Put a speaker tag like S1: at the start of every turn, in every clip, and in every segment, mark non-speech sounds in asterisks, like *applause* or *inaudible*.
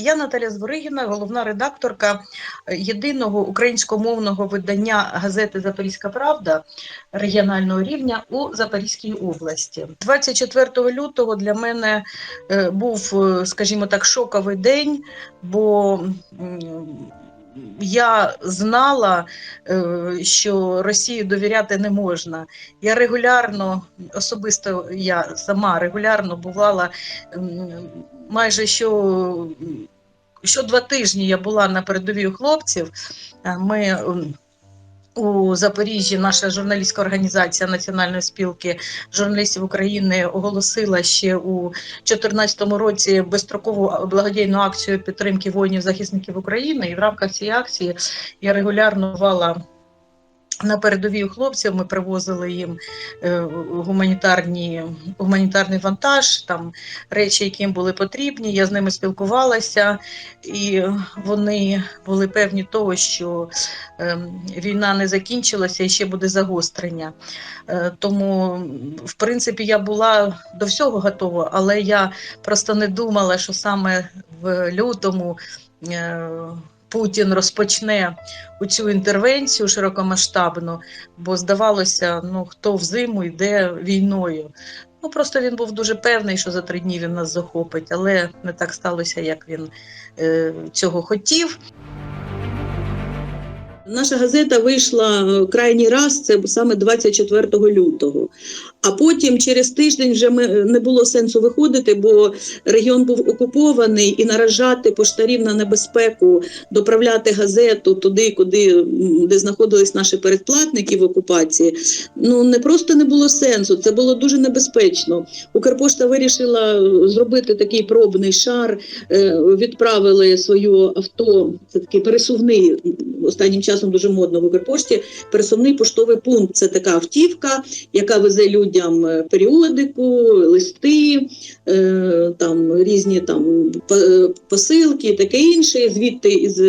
S1: Я Наталя Зворигіна, головна редакторка е, єдиного українськомовного видання газети Запорізька Правда регіонального рівня у Запорізькій області. 24 лютого для мене е, був, е, скажімо так, шоковий день, бо я знала, е, що Росії довіряти не можна. Я регулярно, особисто я сама регулярно бувала майже що, що два тижні я була на передовій хлопців. Е, Ми у Запоріжжі наша журналістська організація Національної спілки журналістів України оголосила ще у 2014 році безстрокову благодійну акцію підтримки воїнів захисників України. І в рамках цієї акції я регулярно бувала на передовій у хлопців. Ми привозили їм е, гуманітарні, гуманітарний вантаж, там речі, які їм були потрібні. Я з ними спілкувалася, і вони були певні того, що е, війна не закінчилася і ще буде загострення. Е, Тому, в принципі, я була до всього готова, але я просто не думала, що саме в лютому. Путін розпочне у цю інтервенцію широкомасштабну, бо здавалося, ну хто взиму йде війною. Ну просто він був дуже певний, що за три дні він нас захопить, але не так сталося, як він е, цього хотів.
S2: Наша газета вийшла е, крайній раз, це саме 24 лютого. А потім через тиждень вже ми не було сенсу виходити, бо регіон був окупований і наражати поштарів на небезпеку, доправляти газету туди, куди де знаходились наші передплатники в окупації. Ну не просто не було сенсу, це було дуже небезпечно. Укрпошта вирішила е, зробити такий пробний шар, е, відправили своє авто. Це такий пересувний останнім часом дуже модно в Укрпошті. Пересувний поштовий пункт це така автівка, яка везе людям е, періодику, листи, е, там різні там е, посилки, таке інше. Звідти із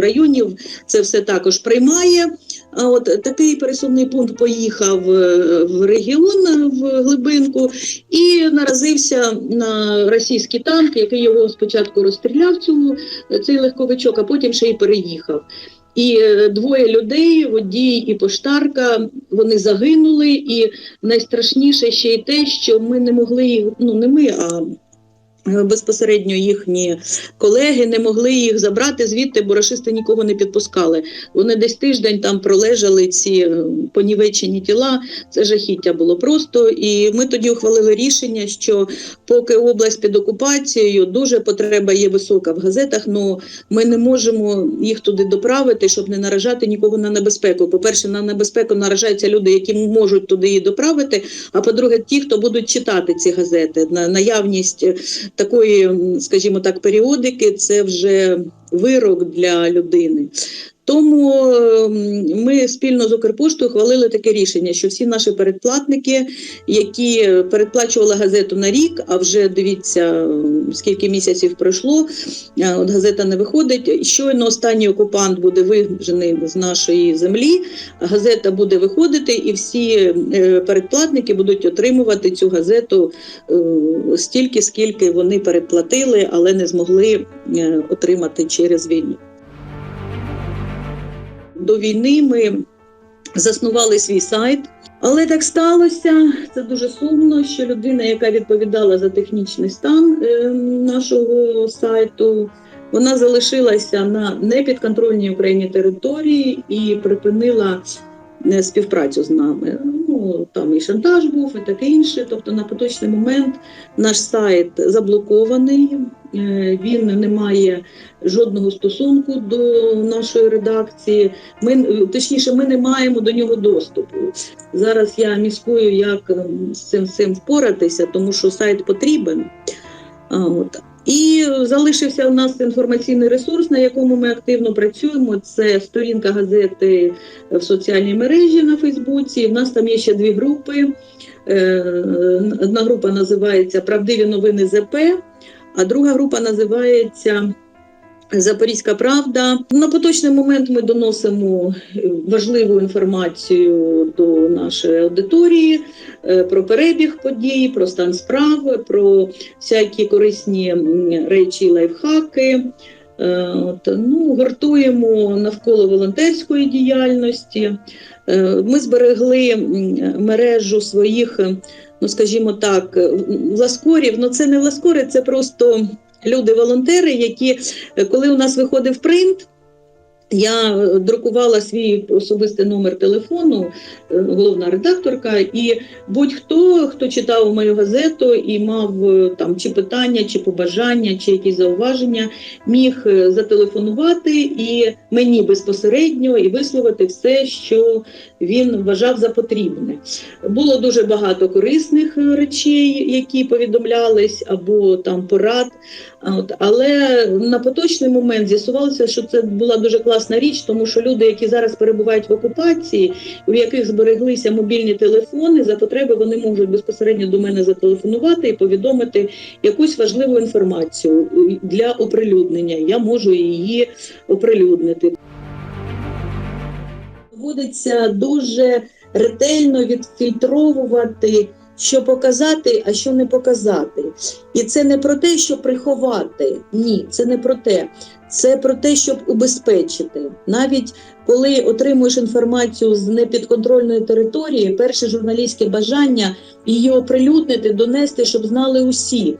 S2: районів це все також приймає. А от такий пересувний пункт поїхав в регіон в глибинку і наразився на російський танк, який його спочатку розстріляв цю цей легковичок, а потім ще й переїхав. І е, двоє людей, водій і поштарка, вони загинули. І найстрашніше ще й те, що ми не могли їх, ну не ми, а безпосередньо їхні колеги не могли їх забрати звідти, бо рашисти нікого не підпускали. Вони десь тиждень там пролежали ці е, понівечені тіла. Це жахіття було просто. І ми тоді ухвалили рішення, що поки область під окупацією, дуже потреба є висока в газетах. Ну ми не можемо їх туди доправити, щоб не наражати нікого на небезпеку. По-перше, на небезпеку наражаються люди, які можуть туди її доправити. А по-друге, ті, хто будуть читати ці газети, на наявність е, такої, скажімо так, періодики, це вже вирок для людини. Тому ем, ми спільно з Укрпоштою ухвалили таке рішення, що всі наші передплатники, які передплачували газету на рік, а вже дивіться, ем, скільки місяців пройшло, от газета не виходить. Щойно останній окупант буде вижений з нашої землі, газета буде виходити, і всі е, передплатники будуть отримувати цю газету е, стільки, скільки вони передплатили, але не змогли е, отримати через війну. До війни ми заснували свій сайт. Але так сталося, це дуже сумно, що людина, яка відповідала за технічний стан е, нашого сайту, вона залишилася на непідконтрольній Україні території і припинила е, співпрацю з нами. Там і шантаж був, і таке інше. Тобто, на поточний момент наш сайт заблокований. е, Він не має жодного стосунку до нашої редакції. Ми точніше, ми не маємо до нього доступу. Зараз я міскую, як ем, з цим всім впоратися, тому що сайт потрібен. От. І залишився у нас інформаційний ресурс, на якому ми активно працюємо. Це сторінка газети в соціальній мережі на Фейсбуці. У нас там є ще дві групи. Е, Одна група називається Правдиві новини ЗП, а друга група називається Запорізька правда. На поточний момент ми доносимо е, важливу інформацію до нашої аудиторії е, про перебіг подій, про стан справ, про всякі корисні речі, лайфхаки. Е, От, ну, гуртуємо навколо волонтерської діяльності. Ми зберегли мережу своїх, ну скажімо так, власкорів. Ну це не власкори, це просто люди-волонтери, які Е, Коли у нас виходив принт, я е, друкувала свій особистий номер телефону, е, головна редакторка, і будь-хто, хто читав мою газету і мав е, там чи питання, чи побажання, чи якісь зауваження, міг зателефонувати і мені безпосередньо і висловити все, що він вважав за потрібне. Було дуже багато корисних речей, які повідомлялись, або там порад. От, але на поточний момент з'ясувалося, що це була дуже класна річ, тому що люди, які зараз перебувають в окупації, у яких збереглися мобільні телефони, за потреби вони можуть безпосередньо до мене зателефонувати і повідомити якусь важливу інформацію для оприлюднення. Я можу її оприлюднити. Доводиться дуже ретельно відфільтровувати, що показати, а що не показати. І це не про те, що приховати. Ні, це не про те. Це про те, щоб убезпечити. Навіть коли отримуєш інформацію з непідконтрольної території, перше журналістське бажання її оприлюднити, донести, щоб знали усі.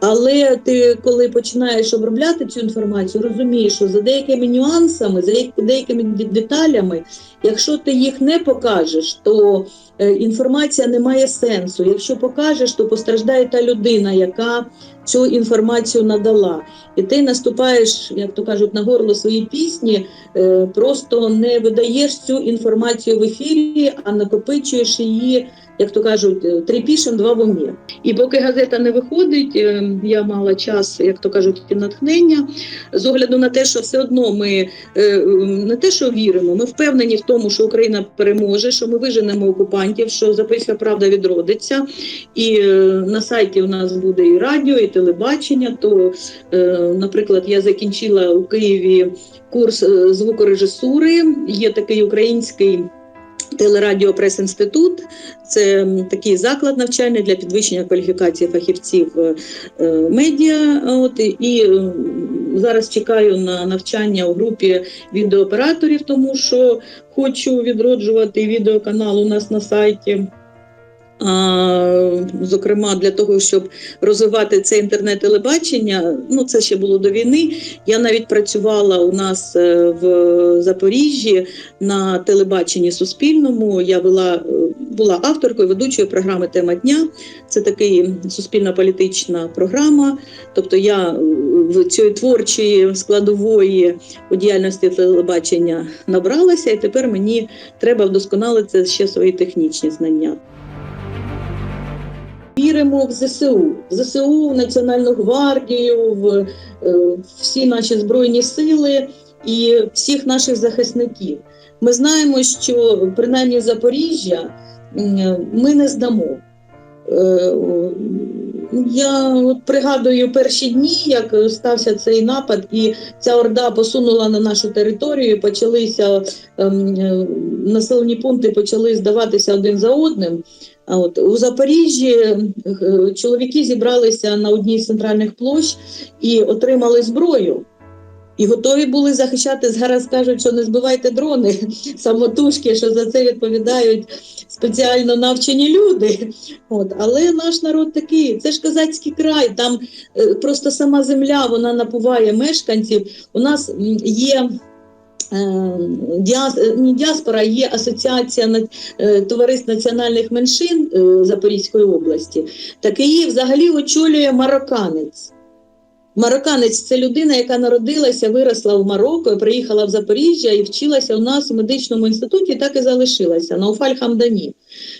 S2: Але ти, коли починаєш обробляти цю інформацію, розумієш, що за деякими нюансами, за деякими деталями, якщо ти їх не покажеш, то інформація не має сенсу. Якщо покажеш, то постраждає та людина, яка цю інформацію надала. І ти наступаєш, як то кажуть, на горло своєї пісні, е, просто не видаєш цю інформацію в ефірі, а накопичуєш її, як то кажуть, е, три пішем, два в умі. І поки газета не виходить, е, я мала час, як то кажуть, натхнення з огляду на те, що все одно ми е, не те, що віримо, ми впевнені в тому, що Україна переможе, що ми виженемо окупантів, що Запорізька правда відродиться. І е, на сайті у нас буде і радіо, і телебачення. То, е, наприклад, я закінчила у Києві курс е, звукорежисури. Є такий український. Телерадіопрес-інститут це такий заклад навчальний для підвищення кваліфікації фахівців е, е, медіа. От і- зараз чекаю на навчання у групі відеооператорів, тому що хочу відроджувати відеоканал у нас на сайті. Зокрема, для того, щоб розвивати це інтернет-телебачення, ну це ще було до війни. Я навіть працювала у нас е, в Запоріжжі на телебаченні Суспільному. Я вела е, була авторкою ведучою програми Тема дня. Це такий суспільно-політична програма. Тобто я е, в цієї творчої складової у діяльності телебачення набралася, і тепер мені треба вдосконалити ще свої технічні знання. Віримо в ЗСУ, в ЗСУ, в Національну гвардію, в е, всі наші збройні сили і всіх наших захисників. Ми знаємо, що принаймні Запоріжжя ми не здамо. Я от пригадую перші дні, як стався цей напад, і ця орда посунула на нашу територію. Почалися ем, е, населені пункти почали здаватися один за одним. А от у Запоріжжі е, чоловіки зібралися на одній з центральних площ і отримали зброю. І готові були захищати зараз. Кажуть, що не збивайте дрони *laughs* самотужки, що за це відповідають спеціально навчені люди. От, але наш народ такий, це ж козацький край. Там е, просто сама земля вона напуває мешканців. У нас є. е, е, діаспора, є асоціація товариств національних меншин Запорізької області. Так її взагалі очолює марокканець. Марокканець це людина, яка народилася, виросла в Марокко, приїхала в Запоріжжя і вчилася у нас у медичному інституті, так і залишилася на Уфаль Хамдані.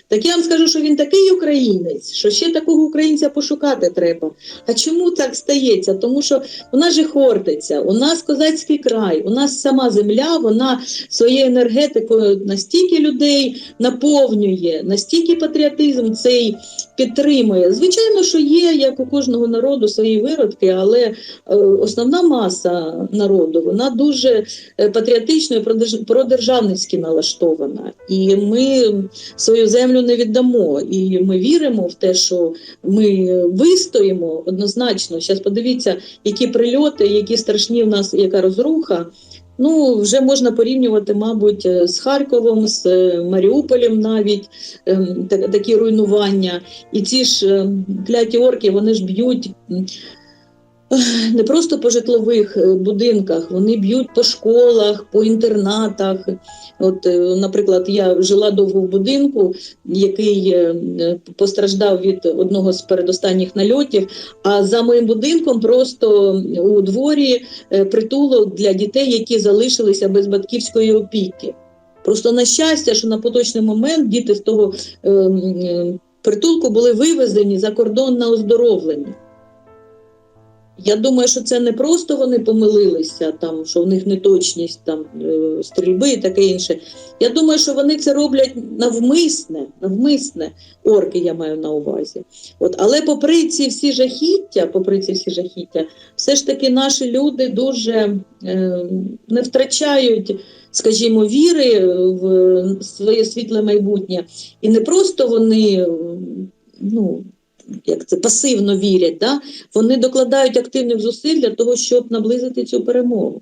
S2: Так я вам скажу, що він такий українець, що ще такого українця пошукати треба. А чому так стається? Тому що у нас же Хортиця, у нас козацький край, у нас сама земля, вона своєю енергетикою настільки людей наповнює, настільки патріотизм цей підтримує. Звичайно, що є, як у кожного народу, свої виродки, але е, основна маса народу вона дуже е, патріотично і продерж- продержавницьки налаштована. І ми свою землю не віддамо. І ми віримо в те, що ми вистоїмо однозначно. Зараз подивіться, які прильоти, які страшні в нас, яка розруха. Ну, вже можна порівнювати, мабуть, е, з Харковом, з е, Маріуполем навіть ем, такі руйнування. І ці ж кляті орки, вони ж б'ють *sighs* не просто по житлових е, будинках, вони б'ють по школах, по інтернатах. От, е, наприклад, я жила довго в будинку, який е, постраждав від одного з передостанніх нальотів. А за моїм будинком просто у дворі притулок для дітей, які залишилися без батьківської опіки. Просто на щастя, що на поточний момент діти з того е, притулку були вивезені за кордон на оздоровлення. Я думаю, що це не просто вони помилилися, там, що в них неточність там, е, стрільби і таке інше. Я думаю, що вони це роблять навмисне, навмисне, орки я маю на увазі. От, але попри ці всі жахіття, попри ці всі жахіття, все ж таки наші люди дуже е, не втрачають, скажімо, віри в своє світле майбутнє. І не просто вони ну, як це пасивно вірять, да? вони докладають активних зусиль для того, щоб наблизити цю перемогу.